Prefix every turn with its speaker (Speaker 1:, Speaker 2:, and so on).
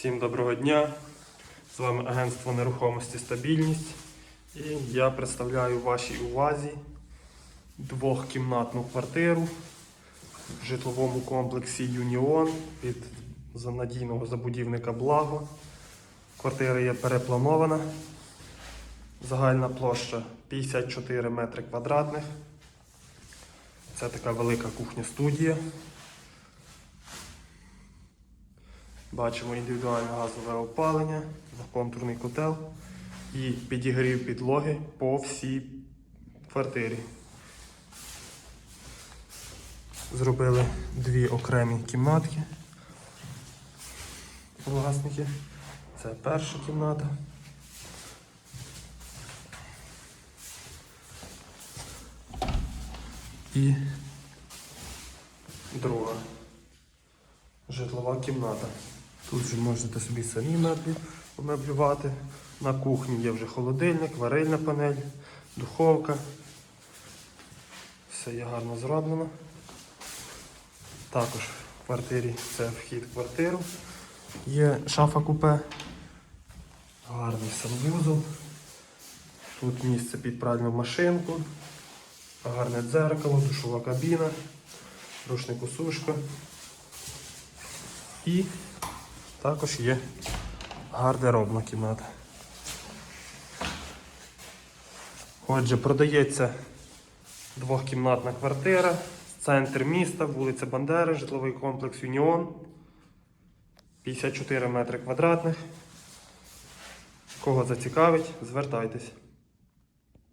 Speaker 1: Всім доброго дня! З вами агентство нерухомості Стабільність. І я представляю вашій увазі двохкімнатну квартиру в житловому комплексі Юніон від надійного забудівника Благо. Квартира є перепланована. Загальна площа 54 метри квадратних. Це така велика кухня-студія. Бачимо індивідуальне газове опалення, двохконтурний котел і підігрів підлоги по всій квартирі. Зробили дві окремі кімнатки. Власники. Це перша кімната. І друга житлова кімната. Тут же можете собі самі меблі помеблювати. На кухні є вже холодильник, варильна панель, духовка. Все є гарно зроблено. Також в квартирі це вхід в квартиру. Є шафа купе, гарний санвузол. Тут місце під пральну машинку, гарне дзеркало, душова кабіна, рушнику сушка. І також є гардеробна кімната. Отже, продається двохкімнатна квартира, центр міста, вулиця Бандери, житловий комплекс Юніон. 54 метри квадратних. Кого зацікавить, звертайтесь.